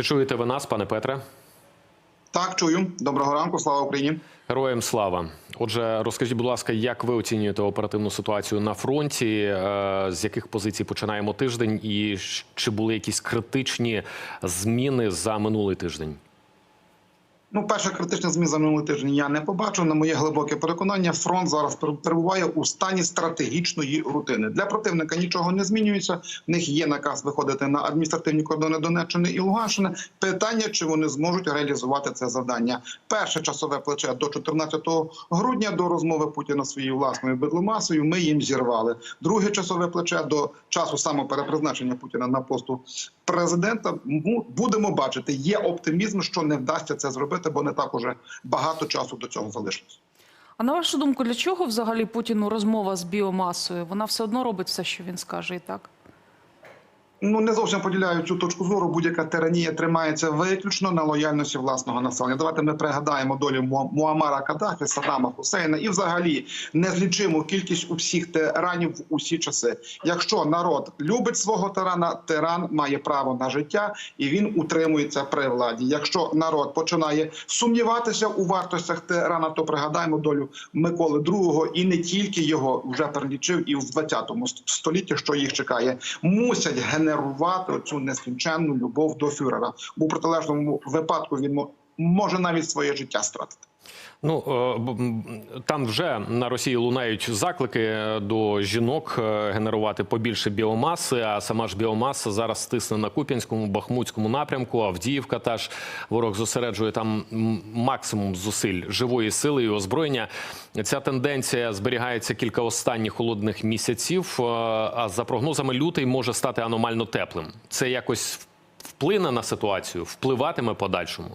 Чи чуєте ви нас, пане Петре? Так, чую. Доброго ранку, слава Україні. Героям слава. Отже, розкажіть, будь ласка, як ви оцінюєте оперативну ситуацію на фронті? Е, З яких позицій починаємо тиждень, і чи були якісь критичні зміни за минулий тиждень? Ну, перша критична зміна за минулий тиждень я не побачив. На моє глибоке переконання, фронт зараз пер- перебуває у стані стратегічної рутини. Для противника нічого не змінюється. В них є наказ виходити на адміністративні кордони Донеччини і Луганщини. Питання, чи вони зможуть реалізувати це завдання. Перше часове плече до 14 грудня до розмови Путіна своєю власною бедломасою. Ми їм зірвали. Друге часове плече до часу самоперепризначення Путіна на посту президента. Будемо бачити. Є оптимізм, що не вдасться це зробити, бо не так уже багато часу до цього залишилось. А на вашу думку, для чого взагалі Путіну розмова з біомасою? Вона все одно робить все, що він скаже, і так? Ну не зовсім поділяю цю точку зору. Будь-яка тиранія тримається виключно на лояльності власного населення. Давайте ми пригадаємо долю Му- Муаммара Каддафі, Саддама Хусейна і, взагалі, незлічиму кількість усіх тиранів в усі часи. Якщо народ любить свого тирана, тиран має право на життя і він утримується при владі. Якщо народ починає сумніватися у вартостях тирана, то пригадаємо долю Миколи II і не тільки його вже перелічив і в 20 столітті, що їх чекає, мусять генерувати цю нескінченну любов до фюрера. Бо в протилежному випадку він може навіть своє життя стратити. Ну е, там вже на Росії лунають заклики до жінок е, генерувати побільше біомаси. А сама ж біомаса зараз стисне на Куп'янському, Бахмутському напрямку. Авдіївка теж ворог зосереджує там максимум зусиль живої сили і озброєння. Ця тенденція зберігається кілька останніх холодних місяців. е, А за прогнозами, лютий може стати аномально теплим. Це якось вплине на ситуацію, впливатиме подальшому.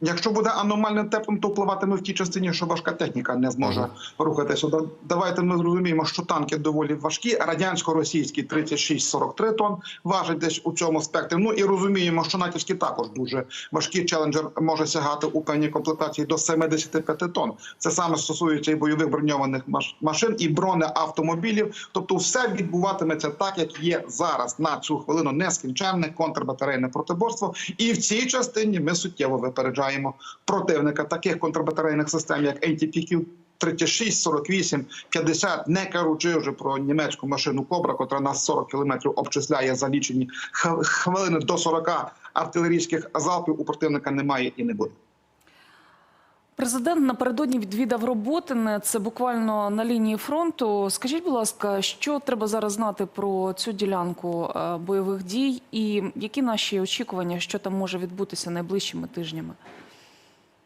Якщо буде аномально теплим, то впливатиме в тій частині, що важка техніка не зможе Ага. рухатися. Давайте ми зрозуміємо, що танки доволі важкі. Радянсько-російські 36-43 тонн важать десь у цьому спектрі. Ну і розуміємо, що натівські також дуже важкі. Челенджер може сягати у певній комплектації до 75 тонн. Це саме стосується і бойових броньованих маш- машин, і бронеавтомобілів. Тобто, все відбуватиметься так, як є зараз на цю хвилину нескінченне контрбатарейне протиборство. І в цій частині ми суттєво випереджаємо противника таких контрбатарейних систем, як ATPQ 36, 48, 50, не кажучи вже про німецьку машину Кобра, котра нас 40 кілометрів обчисляє за лічені хвилини до 40 артилерійських залпів. У противника немає і не буде. Президент напередодні відвідав Роботине, це буквально на лінії фронту. Скажіть, будь ласка, що треба зараз знати про цю ділянку е, бойових дій, і які наші очікування, що там може відбутися найближчими тижнями?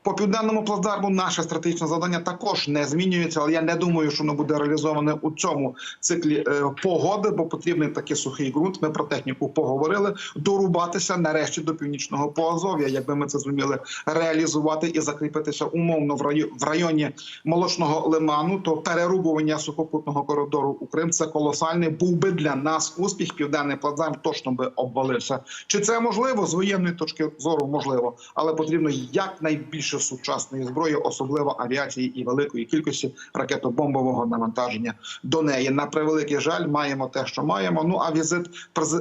По південному плацдарму наше стратегічне завдання також не змінюється, але я не думаю, що воно буде реалізоване у цьому циклі е, погоди, бо потрібний такий сухий ґрунт. Ми про техніку поговорили. Дорубатися нарешті до північного Поазов'я, якби ми це зуміли реалізувати і закріпитися умовно в районі, в районі молочного лиману, то перерубування сухопутного коридору у Крим це колосальний. Був би для нас успіх. Південний плацдарм точно би обвалився. Чи це можливо з воєнної точки зору? Можливо, але потрібно якнайбільше сучасної зброї, особливо авіації і великої кількості ракетобомбового навантаження до неї. На превеликий жаль, маємо те, що маємо. Ну а візит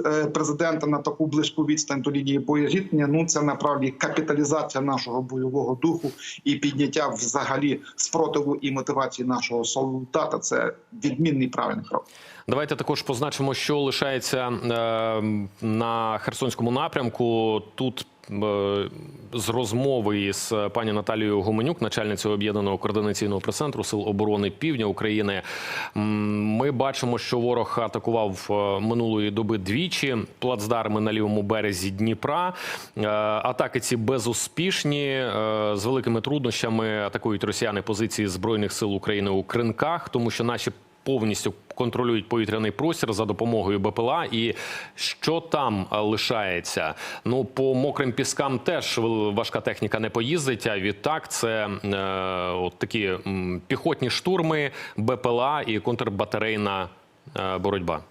е, президента на таку близьку відстань до лінії боєзіткнення, Ну це направді капіталізація нашого бойового духу і підняття взагалі спротиву і мотивації нашого солдата. Це відмінний правильний крок. Давайте також позначимо, що лишається е, на Херсонському напрямку. Тут з розмови із пані Наталією Гуменюк, начальницею об'єднаного координаційного прес-центру Сил оборони Півдня України. Ми бачимо, що ворог атакував е, минулої доби двічі плацдарми на лівому березі Дніпра. Е, Атаки ці безуспішні е, з великими труднощами атакують росіяни позиції збройних сил України у кринках, тому що наші повністю контролюють повітряний простір за допомогою БПЛА. І що там е, лишається? Ну по мокрим піскам теж важка техніка не поїздить. А відтак це е, от такі піхотні штурми, БПЛА і контрбатарейна е, боротьба.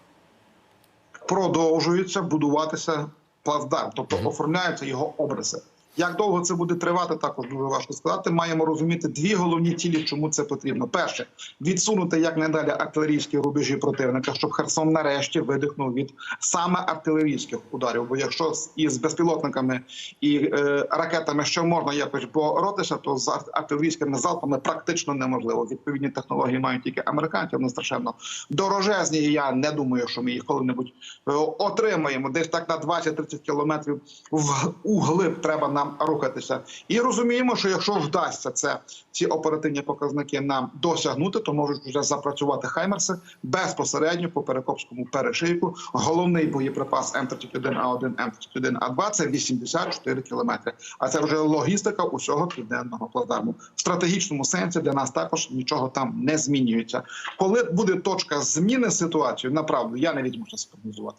Продовжується будуватися плацдарм, тобто оформляються його обриси. Як довго це буде тривати, також дуже важко сказати. Маємо розуміти дві головні цілі, чому це потрібно. Перше відсунути якнайдалі артилерійські рубежі противника, щоб Херсон нарешті видихнув від саме артилерійських ударів. Бо якщо із безпілотниками і е, ракетами ще можна якось боротися, то з артилерійськими залпами практично неможливо. Відповідні технології мають тільки американці, вони страшенно дорожезні. І я не думаю, що ми їх коли-небудь е, отримаємо. Десь так на 20-30 кілометрів в углиб треба нам рухатися. І розуміємо, що якщо вдасться це ці оперативні показники нам досягнути, то можуть вже запрацювати хаймерси безпосередньо по перекопському перешийку. Головний боєприпас М31А1, М31А2 – це 84 кілометри. А це вже логістика усього південного плацдарму в стратегічному сенсі, для нас також нічого там не змінюється. Коли буде точка зміни ситуації, направду я не візьмуся спрогнозувати.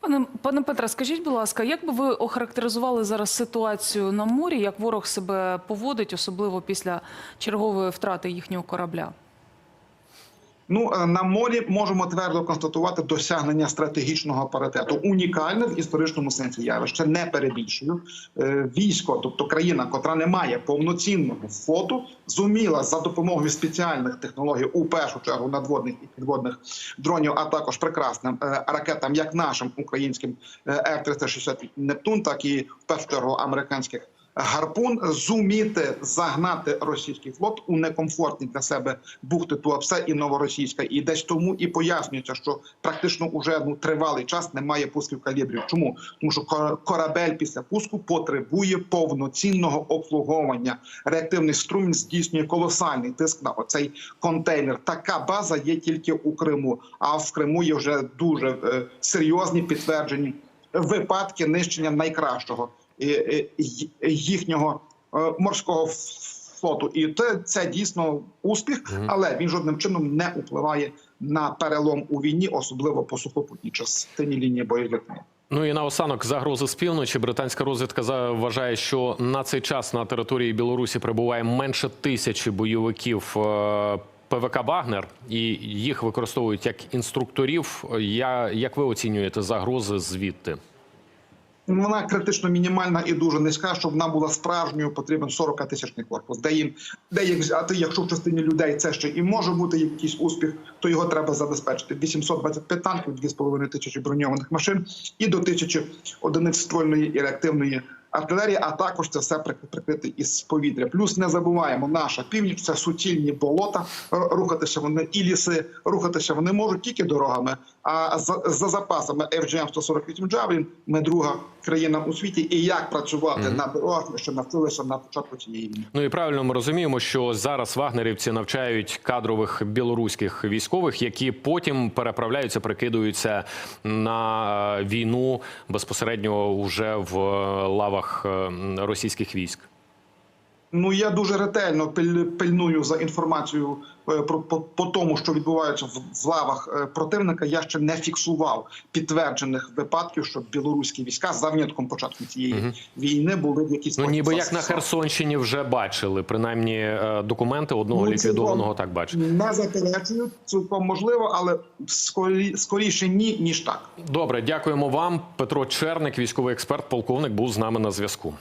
Пане пане Петре, скажіть, будь ласка, як би ви охарактеризували зараз ситуацію на морі, як ворог себе поводить, особливо після чергової втрати їхнього корабля? Ну е, на морі можемо твердо констатувати досягнення стратегічного паритету. Унікальне в історичному сенсі явище, не перебільшую. Е, Військо, тобто країна, котра не має повноцінного флоту, зуміла за допомогою спеціальних технологій, у першу чергу надводних і підводних дронів, а також прекрасним е, ракетам, як нашим українським е, Р-360 Нептун, так і в першу чергу американських. Гарпун зуміти загнати російський флот у некомфортні для себе бухти Туапсе і Новоросійська, і десь тому і пояснюється, що практично уже ну тривалий час немає пусків калібрів. Чому тому, що корабель після пуску потребує повноцінного обслуговування. Реактивний струмінь здійснює колосальний тиск на оцей контейнер. Така база є тільки у Криму. А в Криму є вже дуже е, серйозні підтверджені випадки нищення найкращого їхнього е, морського флоту. І це, це дійсно успіх, але він жодним чином не впливає на перелом у війні, особливо по сухопутній частині лінії боєзіткнення. Ну і наостанок загрози з півночі. Британська розвідка вважає, що на цей час на території Білорусі перебуває менше тисячі бойовиків. е, ПВК Вагнер і їх використовують як інструкторів. Я як ви оцінюєте загрози звідти? Вона критично мінімальна і дуже низька. Щоб вона була справжньою, потрібен 40 тисячний корпус. Де їм де їх взяти? Якщо в частині людей це ще і може бути якийсь успіх, то його треба забезпечити. 825 танків, 2,5 тисячі броньованих машин і до тисячі одиниць ствольної і реактивної артилерії. А також це все прикрити із повітря. Плюс не забуваємо, наша північ це суцільні болота. Рухатися вони і ліси, рухатися вони можуть тільки дорогами. А за, за запасами FGM 148 Javelin ми друга країна у світі. І як працювати на дорогах, ще навчилися на початку цієї війни. Ну і правильно ми розуміємо, що зараз вагнерівці навчають кадрових білоруських військових, які потім переправляються, прикидуються на е, війну безпосередньо вже в е, лавах е, російських військ. Ну я дуже ретельно пиль- пильную за інформацією е, про по, по тому, що відбувається в, в лавах е, противника. Я ще не фіксував підтверджених випадків, що білоруські війська за винятком початку цієї війни були в якійсь Ну ніби як на Херсонщині вже бачили, принаймні е, документи одного Ну, ліквідованого так бачили. Не заперечую, цілком можливо, але скорі, скоріше ні, ніж так. Добре, дякуємо вам. Петро Черник, військовий експерт, полковник, був з нами на зв'язку.